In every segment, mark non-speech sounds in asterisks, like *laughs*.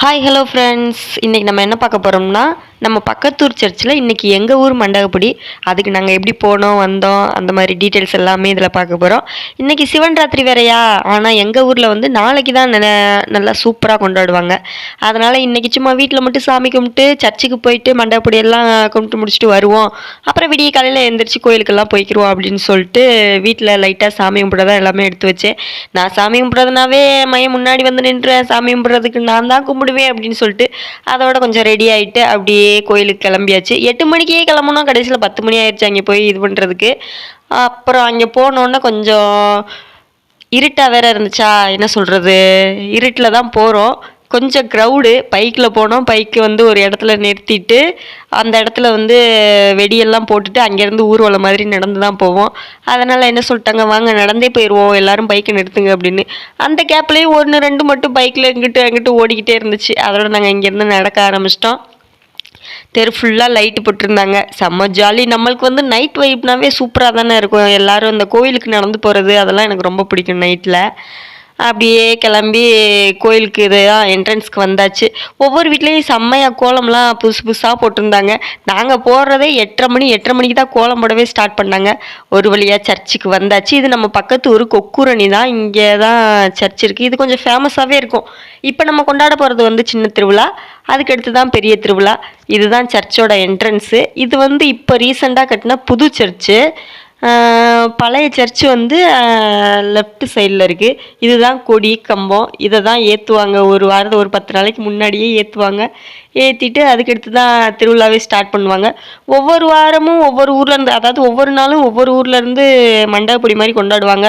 Hi hello friends இன்றைக்கி நம்ம என்ன பார்க்க போகிறோம்னா நம்ம பக்கத்தூர் சர்ச்சில் இன்றைக்கி எங்கள் ஊர் மண்டகப்படி அதுக்கு நாங்கள் எப்படி போனோம் வந்தோம் அந்த மாதிரி டீட்டெயில்ஸ் எல்லாமே இதில் பார்க்க போகிறோம் இன்றைக்கி சிவன் ராத்திரி வேறையா? ஆனால் எங்கள் ஊரில் வந்து நாளைக்கு தான் நல்லா சூப்பராக கொண்டாடுவாங்க. அதனால் இன்றைக்கி சும்மா வீட்டில் மட்டும் சாமி கும்பிட்டு சர்ச்சுக்கு போயிட்டு மண்டகப்படி எல்லாம் கும்பிட்டு முடிச்சுட்டு வருவோம். அப்புறம் விடிய காலையில் எழுந்திரிச்சு கோயிலுக்கெல்லாம் போய்க்கிருவோம் அப்படின்னு சொல்லிட்டு வீட்டில் லைட்டாக சாமி கும்பிட தான் எல்லாமே எடுத்து வச்சேன். நான் சாமி கும்பிட்றதுனாவே மையம் முன்னாடி வந்து நின்று சாமி கும்பிட்றதுக்கு நான் தான் கும்பிடுவேன் அப்படின்னு சொல்லிட்டு அதோட கொஞ்சம் ரெடி ஆகிட்டு அப்படியே கோயிலுக்கு கிளம்பியாச்சு. எட்டு மணிக்கே கிளம்புனோம் கடைசியில் பத்து மணி ஆயிடுச்சு அங்கே போய் இது பண்ணுறதுக்கு அப்புறம் அங்கே போனோன்னே கொஞ்சம் இருட்டாக வேற இருந்துச்சா? என்ன சொல்கிறது இருட்டில் தான் போகிறோம் கொஞ்சம் க்ரௌடு பைக்கில் போனோம். பைக்கு வந்து ஒரு இடத்துல நிறுத்திட்டு அந்த இடத்துல வந்து வெடியெல்லாம் போட்டுட்டு அங்கேருந்து ஊர்வலம் மாதிரி நடந்து தான் போவோம். அதனால் என்ன சொல்லிட்டாங்க? வாங்க நடந்தே போயிடுவோம் எல்லாரும் பைக்கை நிறுத்துங்க அப்படின்னு. அந்த கேப்லேயும் ஒன்று ரெண்டு மட்டும் பைக்கில் இங்கிட்டு அங்கிட்டு ஓடிக்கிட்டே இருந்துச்சு. அதோட நாங்கள் இங்கேருந்து நடக்க ஆரம்பிச்சிட்டோம். தெரு ஃபுல்லாக லைட்டு போட்டிருந்தாங்க. செம்ம ஜாலி நம்மளுக்கு வந்து நைட் வைப்னாவே சூப்பராக தானே இருக்கும். எல்லாரும் இந்த கோயிலுக்கு நடந்து போகிறது அதெல்லாம் எனக்கு ரொம்ப பிடிக்கும் நைட்டில் அப்படியே கிளம்பி கோயிலுக்கு இதுதான் என்ட்ரன்ஸ்க்கு வந்தாச்சு. ஒவ்வொரு வீட்லேயும் செம்மையாக கோலம்லாம் புதுசு புதுசாக போட்டிருந்தாங்க. நாங்கள் போடுறதே எட்டரை மணி எட்டரை மணிக்கு தான் கோலம் போடவே ஸ்டார்ட் பண்ணாங்க. ஒரு வழியாக சர்ச்சுக்கு வந்தாச்சு. இது நம்ம பக்கத்து ஊர் கொக்குரணி தான். இங்கே தான் சர்ச் இருக்குது இது கொஞ்சம் ஃபேமஸாகவே இருக்கும். இப்போ நம்ம கொண்டாட போகிறது வந்து சின்ன திருவிழா. அதுக்கடுத்து தான் பெரிய திருவிழா. இதுதான் சர்ச்சோட என்ட்ரன்ஸு இது வந்து இப்போ ரீசெண்டாக கட்டின புது சர்ச்சு. பழைய சர்ச்சு வந்து லெஃப்ட் சைடில் இருக்குது இதுதான் கொடி கம்பம். இதை தான் ஏற்றுவாங்க ஒரு வாரத்தை ஒரு பத்து நாளைக்கு முன்னாடியே ஏற்றுவாங்க ஏற்றிட்டு அதுக்கடுத்து தான் திருவிழாவே ஸ்டார்ட் பண்ணுவாங்க. ஒவ்வொரு வாரமும் ஒவ்வொரு ஊர்லேருந்து அதாவது ஒவ்வொரு நாளும் ஒவ்வொரு ஊர்லேருந்து மண்டபப்படி மாதிரி கொண்டாடுவாங்க.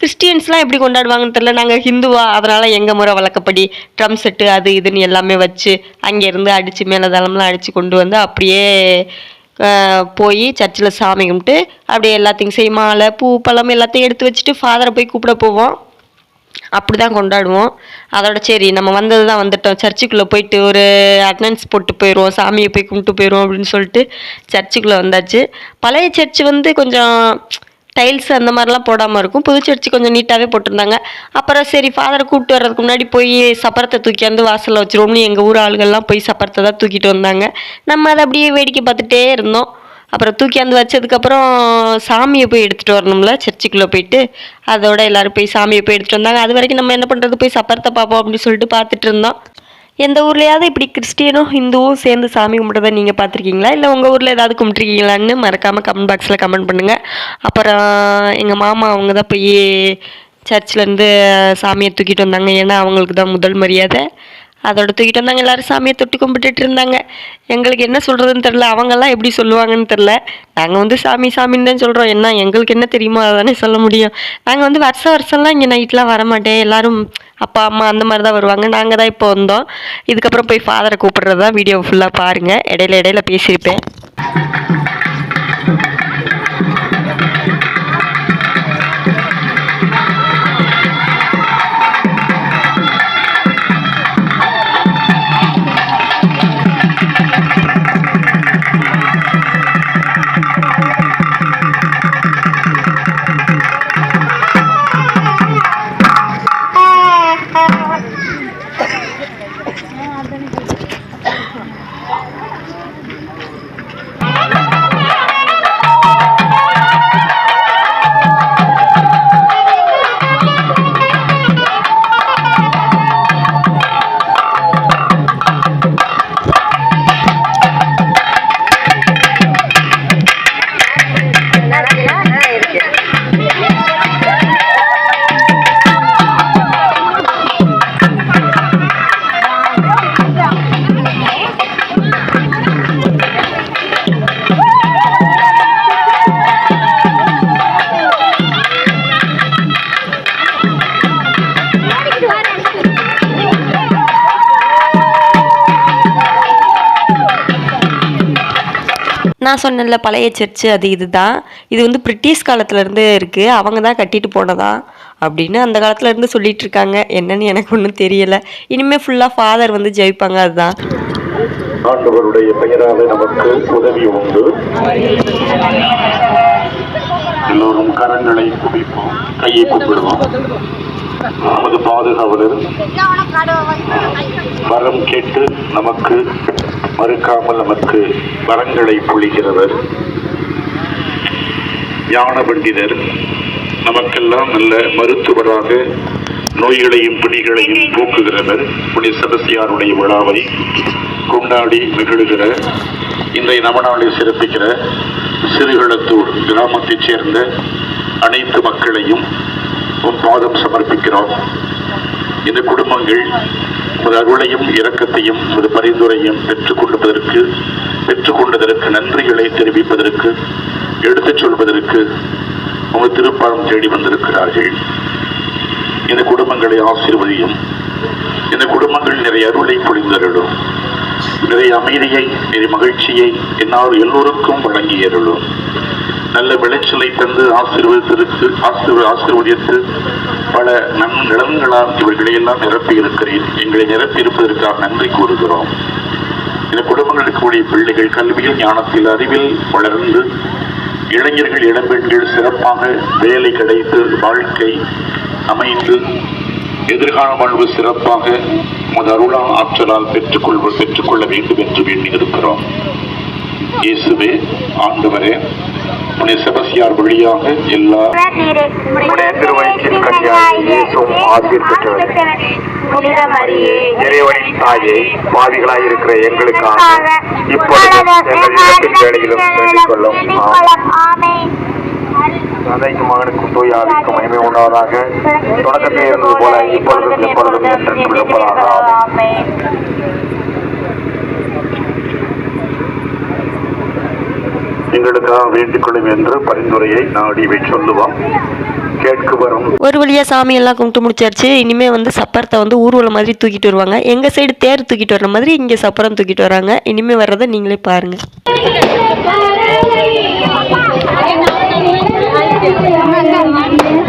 கிறிஸ்டியன்ஸ்லாம் எப்படி கொண்டாடுவாங்கன்னு தெரில நாங்கள் ஹிந்துவா அதனால் எங்கள் முறை வழக்கப்படி ட்ரம் செட்டு அது இதுன்னு எல்லாமே வச்சு அங்கேருந்து அடித்து மேலதளம்லாம் அடித்து கொண்டு வந்து அப்படியே போய் சர்ச்சில் சாமி கும்பிட்டு அப்படியே எல்லாத்தையும் செய் மாலை பூ பழம் எல்லாத்தையும் எடுத்து வச்சுட்டு ஃபாதரை போய் கூப்பிட போவோம். அப்படி தான் கொண்டாடுவோம். அதோட சரி நம்ம வந்தது தான் வந்துட்டோம். சர்ச்சுக்குள்ளே போயிட்டு ஒரு அட்டனன்ஸ் போட்டு போயிடுவோம். சாமியை போய் கும்பிட்டு போயிடுவோம் அப்படின்னு சொல்லிட்டு சர்ச்சுக்குள்ளே வந்தாச்சு. பழைய சர்ச்சு வந்து கொஞ்சம் டைல்ஸ் அந்த மாதிரிலாம் போடாமல் இருக்கும். புது கொஞ்சம் நீட்டாகவே போட்டிருந்தாங்க. அப்புறம் சரி ஃபாதரை கூப்பிட்டு வர்றதுக்கு முன்னாடி போய் சப்பரத்தை தூக்கியாந்து வாசலில் வச்சிருவோம்னு எங்கள் ஊர் ஆளுகள்லாம் போய் சப்பரத்தை தான் தூக்கிட்டு வந்தாங்க. நம்ம அதை அப்படியே வேடிக்கை பார்த்துட்டே இருந்தோம். அப்புறம் தூக்கியாந்து வச்சதுக்கப்புறம் சாமியை போய் எடுத்துகிட்டு வரணும்ல சர்ச்சுக்குள்ளே போயிட்டு. அதோட எல்லாரும் போய் சாமியை போய் எடுத்துகிட்டு வந்தாங்க. அது வரைக்கும் நம்ம என்ன பண்ணுறது போய் சப்பரத்தை பார்ப்போம் அப்படின்னு சொல்லிட்டு பார்த்துட்டு இருந்தோம். எந்த ஊர்லேயாவது இப்படி கிறிஸ்டியனும் ஹிந்துவும் சேர்ந்து சாமி கும்பிட்றத நீங்கள் பார்த்துருக்கீங்களா? இல்லை உங்கள் ஊரில் ஏதாவது கும்பிட்ருக்கீங்களான்னு மறக்காமல் கமெண்ட் பாக்ஸில் கமெண்ட் பண்ணுங்கள் அப்புறம் எங்கள் மாமா அவங்க தான் போய் சர்ச்லேருந்து சாமியை தூக்கிட்டு வந்தாங்க. ஏன்னா அவங்களுக்கு தான் முதல் மரியாதை. அதோட தூக்கிட்டு வந்தாங்க. எல்லாரும் சாமியை தொட்டு கும்பிட்டுட்டு இருந்தாங்க. எங்களுக்கு என்ன சொல்கிறதுன்னு தெரில அவங்கெல்லாம் எப்படி சொல்லுவாங்கன்னு தெரில நாங்கள் வந்து சாமி சாமின்னு தான் சொல்கிறோம் என்ன எங்களுக்கு என்ன தெரியுமோ அதை தானே சொல்ல முடியும். நாங்கள் வந்து வருஷம் வருஷம்லாம் இங்கே நைட்லாம் வரமாட்டேன். எல்லோரும் அப்பா அம்மா அந்த மாதிரி தான் வருவாங்க. நாங்கள் தான் இப்போ வந்தோம். இதுக்கப்புறம் போய் ஃபாதரை கூப்பிட்றது தான் வீடியோ ஃபுல்லாக பாருங்கள் இடையில இடையில பேசியிருப்பேன். நான் சொன்னேன்ல பழைய சர்ச்சு அது இதுதான். இது வந்து பிரிட்டிஷ் காலத்துலேருந்து இருக்குது அவங்க தான் கட்டிட்டு போனதா? அப்படின்னு அந்த காலத்துலேருந்து சொல்லிட்டு இருக்காங்க. என்னன்னு எனக்கு ஒன்றும் தெரியலை. இனிமேல் ஃபுல்லாக ஃபாதர் வந்து ஜெயிப்பாங்க அதுதான். ஆண்டவருடைய பெயராலே நமக்கு உதவி உண்டு. எல்லோரும் கரங்களை குவிப்போம். கையை கும்பிடுவோம். நமது பாதுகாவலர் வரம் கேட்டு நமக்கு மறுக்காமல் நமக்கு வரங்களை பொழிகிறவர். ஞான பண்டிதர் நமக்கெல்லாம் நல்ல மருத்துவராக நோய்களையும் பிணிகளையும் போக்குகிறவர். புனித சதசியாருடைய விழாவை கொண்டாடி நிகழ்கிற இன்றைய நவநாளை சிறப்பிக்கிற சிறுகளத்தூர் கிராமத்தைச் சேர்ந்த அனைத்து மக்களையும் உன் பாதம் சமர்ப்பிக்கிறோம். இந்த குடும்பங்கள் உமது அருளையும் இரக்கத்தையும் உமது பரிந்துரையும் பெற்றுக்கொள்வதற்கு பெற்றுக்கொண்டதற்கு நன்றிகளை தெரிவிப்பதற்கு எடுத்துச் சொல்வதற்கு உமது திருப்பாதம் தேடி வந்திருக்கிறார்கள். இந்த குடும்பங்களை ஆசீர்வதியும். இந்த குடும்பங்கள் நிறைய அருளை பொழிந்தருளும். நிறைய அமைதியை நிறைய மகிழ்ச்சியை என்னால் எல்லோருக்கும் வழங்கி அருளும். நல்ல விளைச்சலை தந்து ஆசீர்வதித்திருக்கு ஆசீர்வ ஆசீர்வதித்து பல நன் நிலங்களால் இவர்களை எல்லாம் நிரப்பி இருக்கிறேன் எங்களை நிரப்பி இருப்பதற்காக நன்றி கூறுகிறோம். இந்த குடும்பங்கள் இருக்கக்கூடிய பிள்ளைகள் கல்வியில் ஞானத்தில் அறிவில் வளர்ந்து இளைஞர்கள் இளம்பெண்கள் சிறப்பாக வேலை கிடைத்து வாழ்க்கை அமைந்து எதிர்கால வாழ்வு சிறப்பாக உமது அருளா ஆற்றலால் பெற்றுக்கொள்வ பெற்றுக்கொள்ள வேண்டும் என்று வேண்டி இருக்கிறோம் இயேசுவே ஆண்டவரே உடைய செபசியார் வழியாக எல்லா உடைய திருவயிற்றின் கன்னியாகி இயேசுவும் ஆசீர் பெற்றவரே. இறைவனின் தாயே பாவிகளாய் இருக்கிற எங்களுக்காக இப்பொழுதும் எங்கள் இடத்தின் வேலையிலும் வேண்டிக் கொள்ளும் ஆமென். தந்தைக்கும் மகனுக்கும் தூய ஆவிக்கும் மகிமை உண்டாவதாக தொடக்கத்தில் இருந்தது போல இப்பொழுதும் எப்பொழுதும் இருப்பதாக எங்களுக்காக வேண்டிக் கொள்ளும் என்று பரிந்துரையை நாடிவை சொல்லுவோம் ஒரு வழியாக சாமியெல்லாம் கும்பிட்டு முடிச்சாச்சு. இனிமேல் வந்து சப்பரத்தை வந்து ஊர்வலம் மாதிரி தூக்கிட்டு வருவாங்க. எங்கள் சைடு தேர் தூக்கிட்டு வர மாதிரி இங்கே சப்பரம் தூக்கிட்டு வராங்க. இனிமேல் வர்றதை நீங்களே பாருங்கள் சரி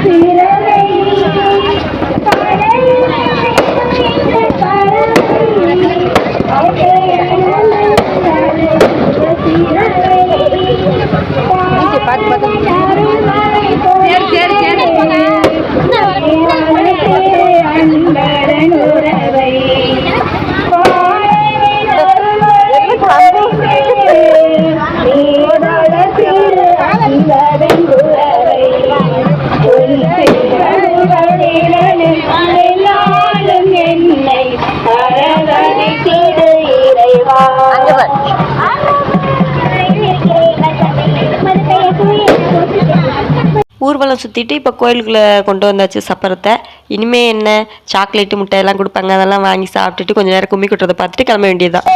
ஊர்வலம் சுற்றிட்டு இப்போ கோயிலுக்குள்ளே கொண்டு வந்தாச்சு சப்பரத்தை. இனிமே என்ன? சாக்லேட்டு முட்டை எல்லாம் கொடுப்பாங்க. அதெல்லாம் வாங்கி சாப்பிட்டுட்டு கொஞ்ச நேரம் கும்மி கொட்டுறதை பார்த்துட்டு கிளம்ப வேண்டியதுதான்.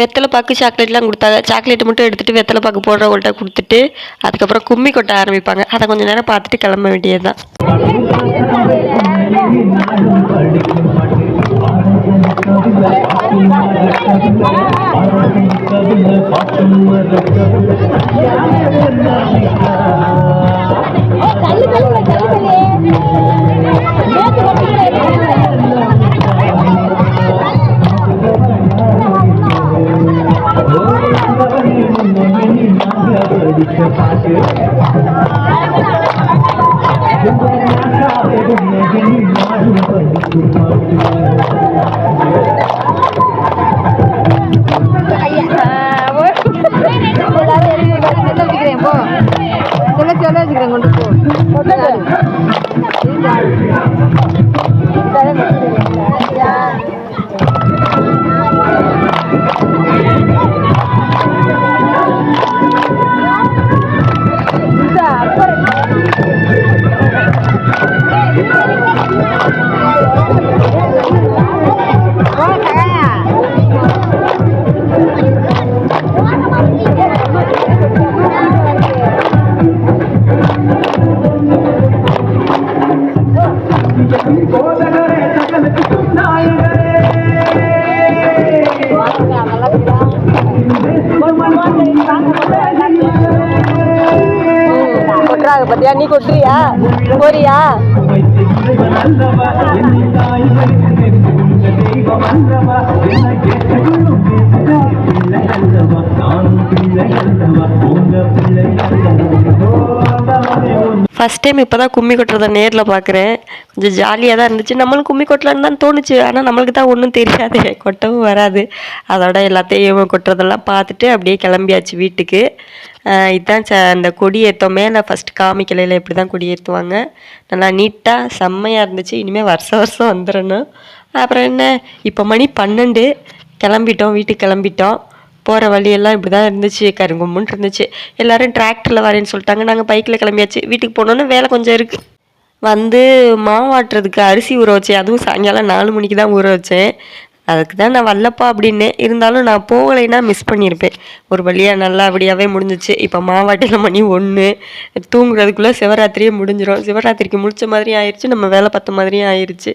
வெத்தலை பாக்கு சாக்லேட்லாம் கொடுத்தாங்க. சாக்லேட் மட்டும் எடுத்துட்டு வெத்தலை பாக்கு போடுறவங்கள்ட்ட கொடுத்துட்டு அதுக்கப்புறம் கும்மி கொட்ட ஆரம்பிப்பாங்க. அதை கொஞ்சம் நேரம் பார்த்துட்டு கிளம்ப வேண்டியதுதான் சொல்ல பண்ணி கொட்டுறியா? போறியா? ஃபஸ்ட் டைம் இப்போ தான் கும்மி கொட்டுறத நேரில் பார்க்குறேன் கொஞ்சம் ஜாலியாக தான் இருந்துச்சு. நம்மளும் கும்மி கொட்டலான்னு தான் தோணுச்சு. ஆனால் நம்மளுக்கு தான் ஒன்றும் தெரியாது. *laughs* கொட்டவும் வராது. அதோட எல்லாத்தையும் கொட்டுறதெல்லாம் பார்த்துட்டு அப்படியே கிளம்பியாச்சு வீட்டுக்கு. இதுதான் ச அந்த கொடி ஏற்றோம் மேலே ஃபஸ்ட்டு காமிக்கலையில் இப்படி தான் கொடி ஏற்றுவாங்க நல்லா நீட்டாக செம்மையாக இருந்துச்சு. இனிமேல் வருஷம் வருஷம் வந்துடணும். அப்புறம் என்ன? இப்போ மணி பன்னெண்டு. கிளம்பிட்டோம். வீட்டுக்கு கிளம்பிட்டோம். போகிற வழியெல்லாம் இப்படி தான் இருந்துச்சு கருங்கும்முன்னு இருந்துச்சு. எல்லோரும் டிராக்டரில் வரேன்னு சொல்லிட்டாங்க. நாங்கள் பைக்கில் கிளம்பியாச்சு. வீட்டுக்கு போனோன்னே வேலை கொஞ்சம் இருக்குது வந்து மாவாட்டுறதுக்கு அரிசி ஊற வச்சேன். அதுவும் சாயங்காலம் நாலு மணிக்கு தான் ஊற வச்சேன். அதுக்கு தான் நான் வரலப்பா அப்படின்னு. இருந்தாலும் நான் போகலைன்னா மிஸ் பண்ணியிருப்பேன். ஒரு வழியாக நல்லபடியாகவே முடிஞ்சிச்சு. இப்போ மாவாட்டில் மணி ஒன்று தூங்குறதுக்குள்ளே சிவராத்திரியே முடிஞ்சிடும் சிவராத்திரிக்கு முடிச்ச மாதிரியும் ஆயிடுச்சு நம்ம வேலை பார்த்த மாதிரியும் ஆயிடுச்சு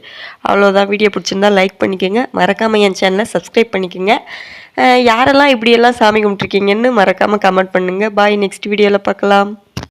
அவ்வளோதான் வீடியோ பிடிச்சிருந்தா லைக் பண்ணிக்கோங்க. மறக்காமல் என் சேனலை சப்ஸ்கிரைப் பண்ணிக்கோங்க. யாரெல்லாம் இப்படியெல்லாம் சாமி கும்பிட்ருக்கீங்கன்னு மறக்காமல் கமெண்ட் பண்ணுங்கள் பாய் நெக்ஸ்ட் வீடியோவில் பார்க்கலாம்.